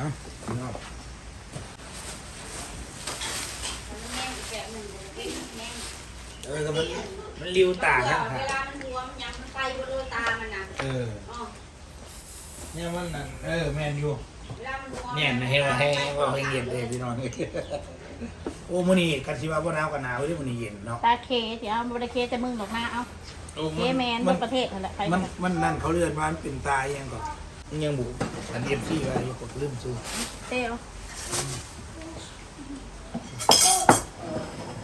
เอ้าพี่น้องแม่งอีกแบบหนึ่งเลยแม่งเออก็มันมันริวตาเวครับลามันหัวมันยังมันไปบนโลตามันน่ะเอออ๋อเนี่ยมันนั่นเออแม่นอยู่เวลามันหัวเนี่ยนะให้ว่าให้ว่าให้เย็นเลยพี่น้องโอ้มื้อนี้กันสิว่าบ่หนาวกันหนาวเด้อมื้อนี้เย็นเนาะตาเคเดี๋ยวบริเคแต่มึงดอกหน้าเอาโอ้เคแมนบมันนประเทศนั่นแหละไปมันมันนั่นเขาเรียกว่ามันเป็นตายยังก่อน ยังบุอันเอ็มซีไว้กดลืมซื้อเต้เอา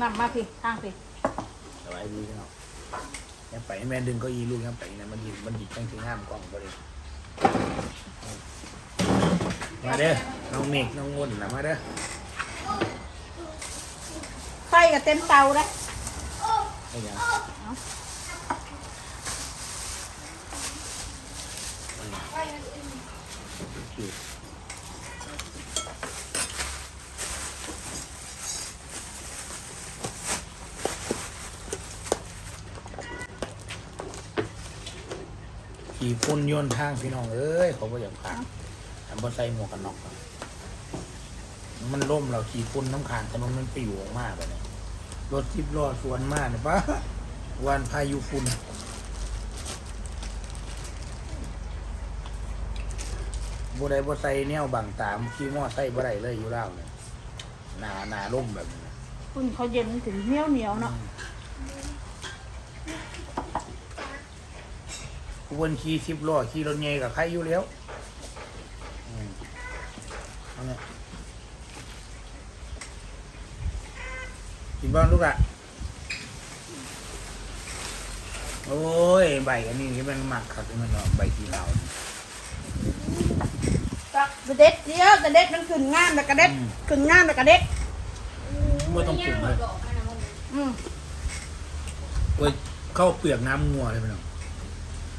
นำมาสิทางสิสบายดีเนาะยังไปแม่ดึงเก็อีลูกยังไปนะมันยิมันยิจังสิงามกล่องบ่ได้มาเด้อน้องเมฆน้องม่นนะมาเด้อไฟกับเต็มเตาเลยไอ้หยัง ขี่ฝุ่นยนทางพี่น้องเอ้ยเขาบ่อยากผ่านทำบ่ใส่หมวกกันน็อกอะมันล่มเราขี่ฝุ่นน้ำขางถนนมันปิวออกมาแบบนี้รถทิพล้อสวนมากเนี่ยปะวันพายุฝุ่น บ่ได้บ่ใส่แนวบังตามขี่มอไซค์บ่ได้เลยอยู่แล้วเนี่ยหนาหนาล่มแบบนี้นะคุณเขาเย็นถึงเหนียวเหนียวๆเนาะกูวนขี่สิบล้อขี่รถใหญ่กับใครอยู่แล้วอืมเอาเนี่ยกินบ้างลูกอะโอ้ย ใบอันนี้ที่มันหมักครับที่มันเนาะใบที่เราเนี่ย ตักกระเด็ดเดียวกระเด็ดมันขึ้นงามแล้วกระเด็ดอืมขึ้นงามแล้วกระเด็ดไม่ต้องปรุงเลยบอกให้นะมึงอืมโอ้ยเข้าเปลือกน้ำงัวเลยพี่น้อง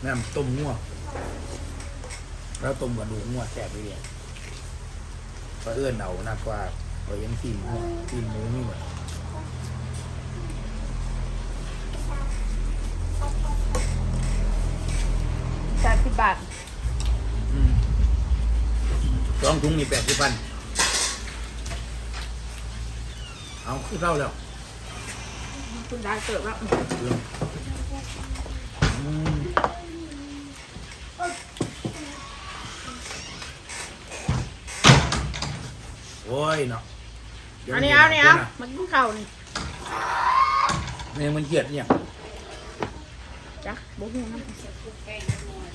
น้ำต้มงัวแล้วต้มกระดูกงัวแซ่บไปเลยก็เอื้อนเอานักกว่าก็ยังตีนงัวตีนหมูนี่หมดสามสิบบาทอืม สองถุงนี่แปดสิบพันเอาคือเท่าแล้วคุณได้เกิดแล้วอืมโอ้ยเนาะดี๋ยวอันนี้เอาเนี่ยเอามันกินข้าวนี่เนี่ยมันเกลียดเนี่ยจ้ะบุ้งน้ำ แกงหน่อย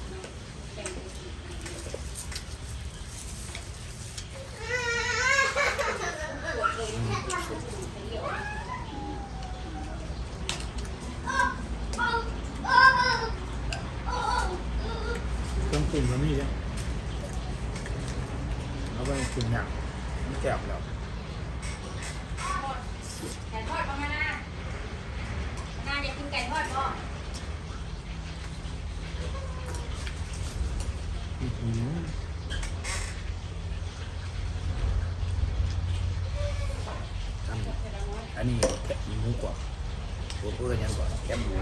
แกง เครื่องปรุงมันนี่เนี่ย เอาไปปรุงอย่างมันแซ่บแล้วไก่ทอดบ้างไหมนะนาอยากกินไก่ทอดบ่อื้อหืออันนี้อันนี้แกะหมูกรอบตัวเพื่อนยังก่อนแกะหมู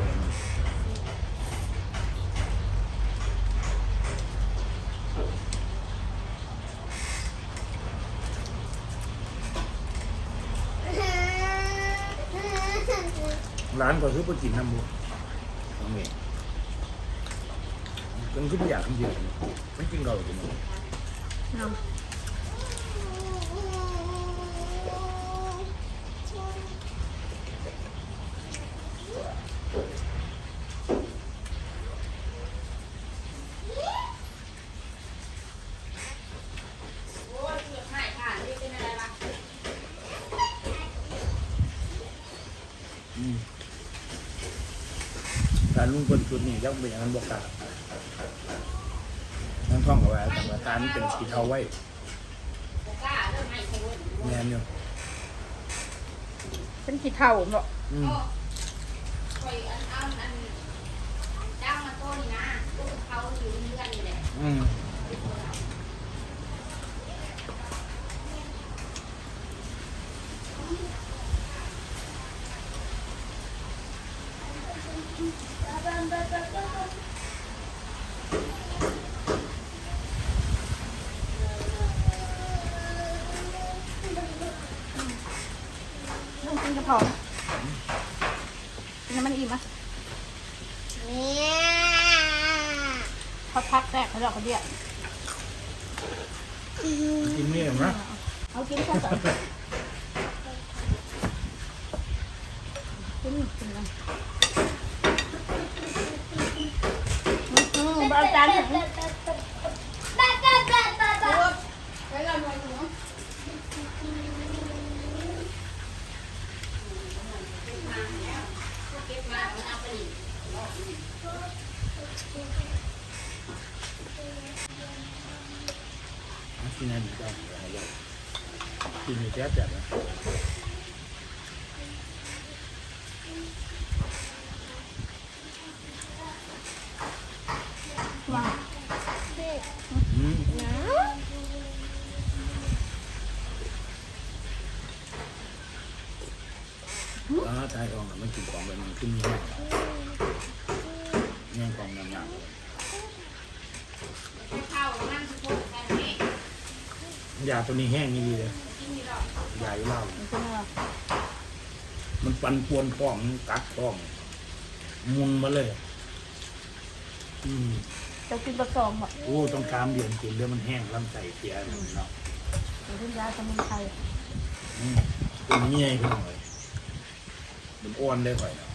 ร้านก็คือไปกินน้ำมูน้ำเมย์มันคือไม่อยากกินเยอะไม่กินเราจริงน้โอ้ยเกือบหายผ่านนี่เป็นอะไรวะ อืม การลุงคนชุดนี้ยังเป็นอย่างนั้นบอกกันนั่นท่องเอาไว้แต่ว่าตานี่เป็นสีเทาไว้บ่กล้าเริ่มให้คนแม่นอยู่ำเป็นขี้เท่าเนาะอืมก็คอย ต้องกินกระเพาะน้ำมันอิ่มปะเนี่ยเขาพักแตกเขาดอกเขาเดียวกินไม่เอ็มนะเอากินข้าวสารกินกินนะ เอาจานถึงแบ๊ะแบ๊ะแบ๊ะแบ๊ะแบ๊ะไว้เราหน่อยหนูกินอะไรก็ได้กินอยู่แจ๊บจัดนะ อ๋อตายทองมันกินของแบบนี้ขึ้นมีแห้งแห้งของงามข้าวนั่งสะโพกแค่นี้ๆยาตัวนี้แห้งนี่ดีเลยกินนี่หรอกยาอยู่เล่ามันปันปันป้องกัดท้องมุนมาเลย อืมจะกินประกอบหมดโอ้ต้องกามเดือนกินเดี๋ยวมันแห้งลำไส้เสียเนาะเดี๋ยวขึ้นยาจะมีไทยอืมเป็นเงี้ยพี่น้อย มันอ้วนได้ค่อยเนาะ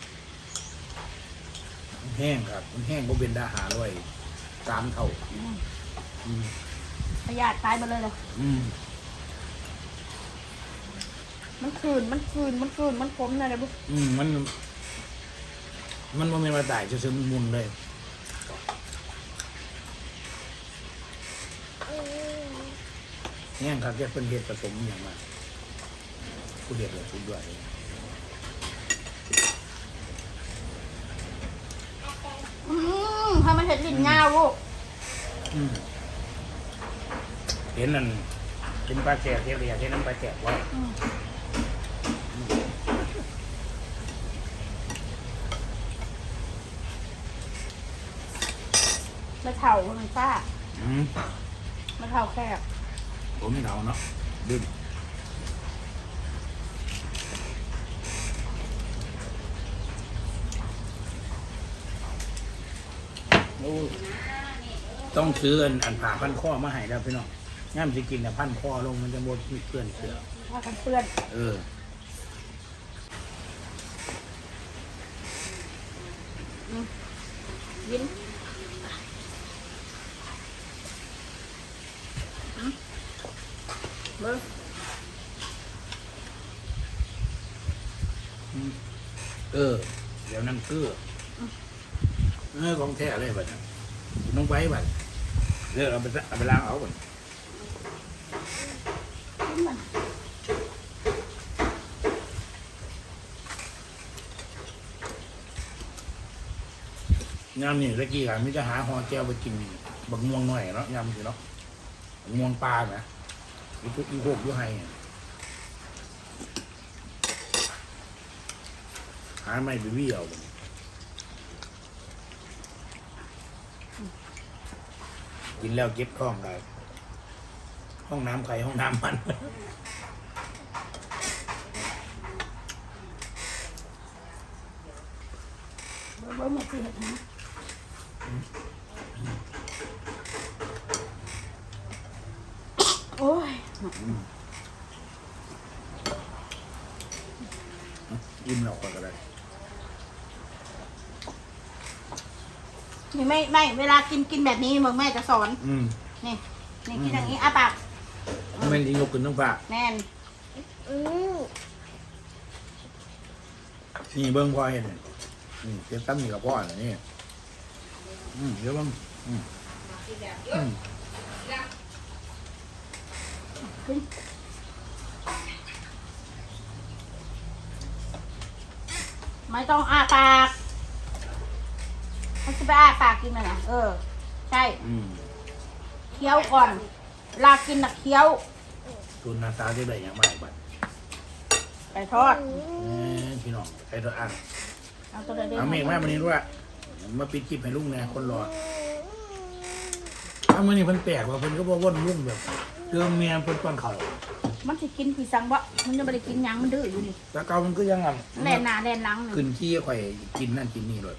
มันแห้งครับ มันแห้งก็เป็นดาหาร้อยสามเท่า อืมพยาธิตายไปเลยเลยอืมมันคืน มันคืน มันคืน มันคมนะเดี๋ยวบุ๊อืมมัน มันมันไม่มาตายจะซื้อมันมุนเลย แห้งครับแกเป็นเห็ดผสมอย่างมากผู้เห็ดเลยสุดยอดเลยอืมทำมัน เห็ดลิ้นยาวลูกอืมเห็นนั่นเป็นปลาแกะเทียเรียเห็นน้ำปลาแกะว่าอืมมะเถามันป้าอืมมะเถาแคบผมไม่เดาเนาะดื่ม ต้องซื้ออันอันผ่าพันข้อมาให้แล้วพี่น้องง่ามสิกินแต่พันข้อลงมันจะหมดมีเพื่อนเสือผ้ากันเปื้อนเออยินเบิ้งเออ เดี๋ยวนั่นคือ เออของแท้เลยบัดนี้น้องไว้บัดเดี๋ยวเอาไปเอาไปล้างเอาบัดกินยามนี่ตะกี้อะมิจะหาหอแก้วไปกินบักม่วงหน่อยเนาะยามสิเนาะม่วงปลานะอีพวกอีพวกยู่ให้อะหาไม่ไปวี่งเอาบัดนี้ กินแล้วเก็บท้องได้ห้องน้ำใครห้องน้ำมัน เบิ้งเบิ้งมาสิเห็ดนะโอ้ยอิ่มเราก็ก็ได้ นี่ไม่ไม่เวลากินกินแบบนี้มึงแม่จะสอน อืม นี่นี่กินอย่างนี้อะปากแม่นยิงยกขึ้นต้องฝากแน่น อืมนี่เบิ้งพ่อเห็นนี่อืมเก็บตั้มนี่กับพ่อน่ะนี่อืมเดี๋ยวเบิ้งอืมอืมไม่ต้องอ้าปาก เขาจะไปอ้าปากกินมันนะเออ ใช่อืมเคี้ยวก่อน ลากินน่ะเคี้ยวทุนหนาตาจะได้อย่างไรบัดไปทอดเอ้ยพี่น้องใครตัวอ่านเอาตัวเด็กเอาเมฆมาวันนี้ด้วยมาปิดคลิปให้ลุงแน่คนรอถ้ามื่อนี้เพิ่นแปลกว่าเพิ่นก็บ่วนลุงแบบเรื่องเมียเพิ่นป้อนเขาวมันสิกินคือสังบ่มันจะไม่ได้กินหยังมันดื้ออยู่นี่แล้วเกามันก็ยังอะแล่นหน้าแล่นหลังนี่ขึ้นที่ข่อยกินนั่นกินนี่เลย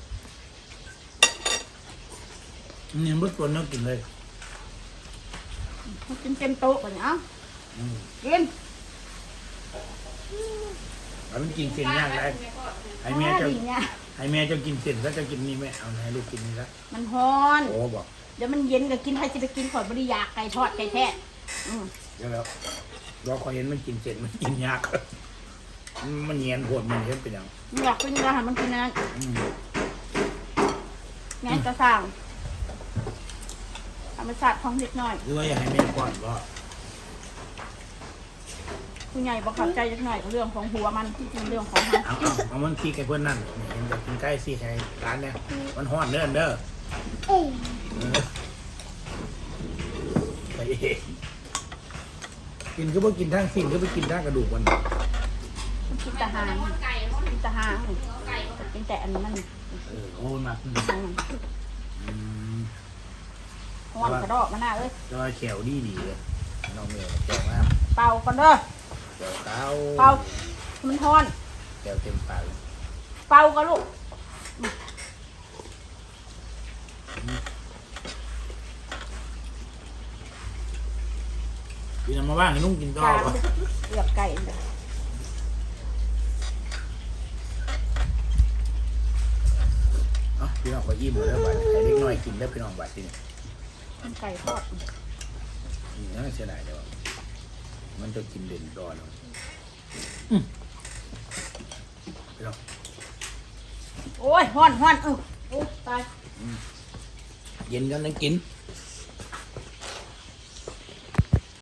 นี่มันตัวเนื้อกินเลยมันกินเต็มโต๊ะไปเนี่ยเอ้าอืมกินแล้วมันกินเส้นย่างได้ให้แม่เจะดีเนี่ยให้แม่เจะกินเส้นแล้วเจะกินนี่แม่เอาให้ลูกกินนี่ละมันฮ้อนโอ้บอกเดี๋ยวมันเย็นก็กินให้จะไปกินข่อยบริยากไก่ทอดไก่แท้อืมเดี๋ยวแล้วเราคอยเห็นมันกินเส้นมันกินยากมันเงียนโหดมันเห็นเป็นอย่างมันอยากกินอาหารมันกินนะอืมงานจะสั่ง ธรรมชาติของเด็กน้อย หรือว่าอยากให้แม่ก่อนก็ผู้ใหญ่บอกเข้าใจเล็กน้อยก็เรื่องของหัวมันที่จริงเรื่องของมันเอาเอาเอามันขี้ไก่เพื่อนนั่นเห็นอยากกินใกล้ซี่ไก่ร้านเนี่ยมันห้อนเด้อเด้อเออไปเองกินก็บ่กินทั้งสิ่งก็ไปกินทั้งกระดูกมันมันกินแต่หางมันไก่มันกินแต่หางเนื้อไก่มันกินแต่อันนั้นมันเออโอ้มาอืมหางมันอืม ฮ้อนกระดอกมันน่ะเอ้ยจอยแขวดีดีเลยน้องเมย์แขวมากเป่าก่อนเด้อแขวเต้าเป่ามันฮ้อนแขวเต็มปากเลยเป่าก็ลูกพี่นำมาบ้างให้นุ่งกินก็กาเอารเลือกไก่เด้อเนาะพี่น้องก็อิ่มแล้วบัดให้เล็กน้อยกินได้พี่น้องบัดที่นี่ มันไก่ทอดนี่น่าเสียดายเดี๋ยวมันจะกินเด่นดอนเอาพี่น้องโอ้ยฮ้อนฮ้อนเออโอ้ยตาย เย็นกันนั่งกินอ